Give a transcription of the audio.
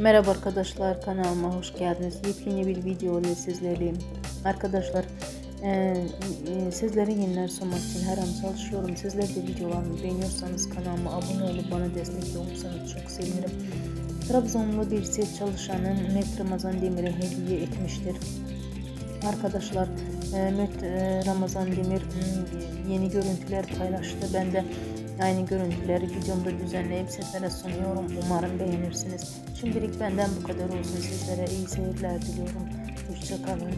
Merhaba arkadaşlar kanalıma hoş geldiniz. Yepyeni bir video ile sizlerleyim. Arkadaşlar e, e, sizlere yeniler sunmak için her an çalışıyorum. Sizler de videolarımı beğeniyorsanız kanalıma abone olup bana destek olursanız çok sevinirim. Trabzonlu bir set çalışanı Met Ramazan Demir'e hediye etmiştir. Arkadaşlar e, Met e, Ramazan Demir m, yeni görüntüler paylaştı. Ben de aynı görüntüleri videomda düzenleyip sizlere sunuyorum. Umarım beğenirsiniz. Şimdilik benden bu kadar olsun. Sizlere iyi seyirler diliyorum. Hoşçakalın.